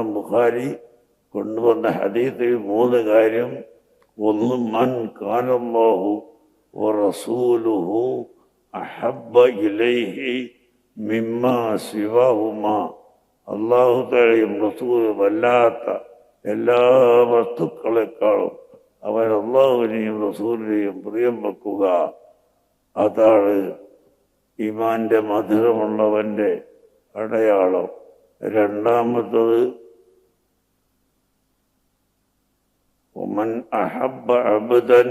ഇമാം ബുഖാരി കൊണ്ടുവന്ന ഹദീത്തിൽ മൂന്ന് കാര്യം. ഒന്ന് മൻ കാനല്ലാഹു റസൂലുഹു അഹബ്ബ ഇലൈഹി മിമ്മ ശിവഹുമ അള്ളാഹു തലയും റസൂലും അല്ലാത്ത എല്ലാ വസ്തുക്കളെക്കാളും അവൻ അള്ളാഹുവിനെയും റസൂലിനെയും പ്രിയം വെക്കുക. അതാണ് ഇമാന്റെ മധുരമുള്ളവന്റെ അടയാളം. രണ്ടാമത്തത് ഒമൻ أحب عبدا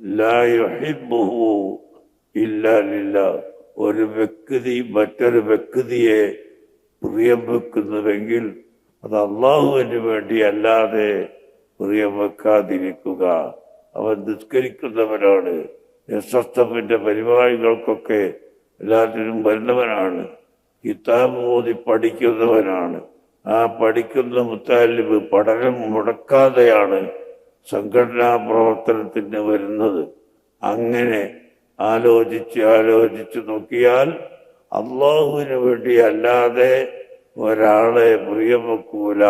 لا يحبه إلا لله. ഒരു വ്യക്തി മറ്റൊരു വ്യക്തിയെ പ്രിയം വെക്കുന്നുവെങ്കിൽ അത് അള്ളാഹുവിന് വേണ്ടി അല്ലാതെ പ്രിയം വെക്കാതിരിക്കുക അവൻ നിസ്കരിക്കുന്നവനാണ് എസ് എസ് എഫിന്റെ പരിപാടികൾക്കൊക്കെ എല്ലാത്തിനും വരുന്നവനാണ് കിതാബ് ഓതി പഠിക്കുന്നവനാണ്. ആ പഠിക്കുന്ന മുത്താലിബ് പഠനം മുടക്കാതെയാണ് സംഘടനാ പ്രവർത്തനത്തിന് വരുന്നത്. അങ്ങനെ ആലോചിച്ച് ആലോചിച്ച് നോക്കിയാൽ അള്ളാഹുവിന് വേണ്ടി അല്ലാതെ ഒരാളെ പ്രിയം വെക്കൂല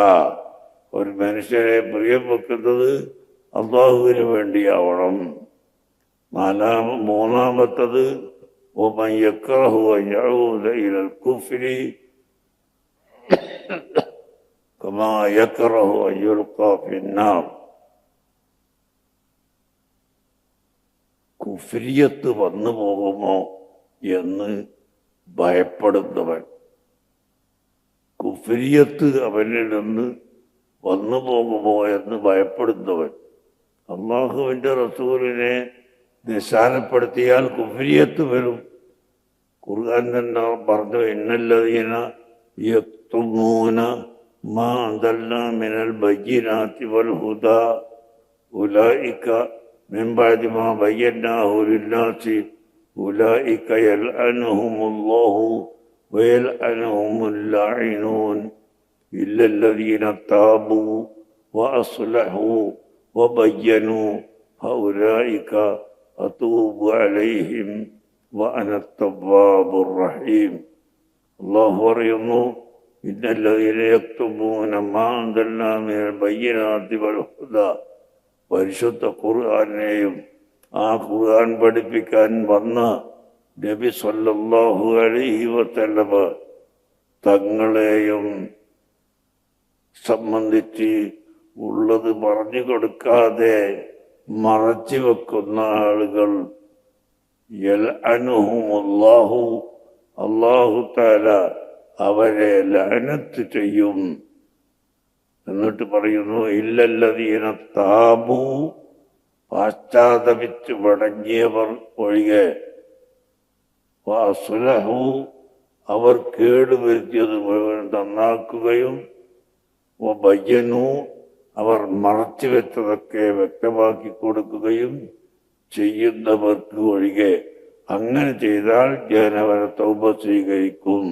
ഒരു മനുഷ്യനെ പ്രിയം വെക്കുന്നത് അള്ളാഹുവിന് വേണ്ടിയാവണം. നാലാമ മൂന്നാമത്തത് ഒമയ്യക്കറഹു കുഫിരി. كما يكره أن يلقى في النار കുഫ്രിയത്ത് വന്നു പോകുമോ എന്ന് ഭയപ്പെടുന്നവൻ കുഫ്രിയത്ത് അവനിൽ നിന്ന് വന്നു പോകുമോ എന്ന് ഭയപ്പെടുന്നവൻ അള്ളാഹുവിൻ്റെ റസൂലിനെ നിസ്സാരപ്പെടുത്തിയാൽ കുഫ്രിയത്ത് വരും ഖുർആൻ തന്നെ പറഞ്ഞു ഇന്നല്ലതീന യക്തുമൂന ما أنزلنا من البينات والهدى. أولئك من بعد ما بيناه للناس. أولئك يلعنهم الله ويلعنهم اللاعنون إلا الذين تابوا وأصلحوا وبينوا. فأولئك أتوب عليهم وأنا التواب الرحيم. الله ورحمه إن الذين يكتبون ما أنزلنا من البينات والهدى പരിശുദ്ധ ഖുർആാനെയും ആ ഖുർആൻ പഠിപ്പിക്കാൻ വന്ന നബി സല്ലല്ലാഹു അലൈഹി വസല്ലമ തങ്ങളെയും സംബന്ധിച്ച് ഉള്ളത് പറഞ്ഞു കൊടുക്കാതെ മറച്ചു വെക്കുന്ന ആളുകൾ അല്ലാഹു അള്ളാഹു താല അവരെ ലനത്ത് ചെയ്യും. എന്നിട്ട് പറയുന്നു ഇല്ലല്ലതീന താബു പാശ്ചാത്തപിച്ച് മടങ്ങിയവർ ഒഴികെ. വാസുലഹു അവർ കേടുവരുത്തിയത് നന്നാക്കുകയും ബയ്യനു അവർ മറച്ചു വെച്ചതൊക്കെ വ്യക്തമാക്കി കൊടുക്കുകയും ചെയ്യുന്നവർക്ക് ഒഴികെ. അങ്ങനെ ചെയ്താൽ അവരെ തൗബ സ്വീകരിക്കും.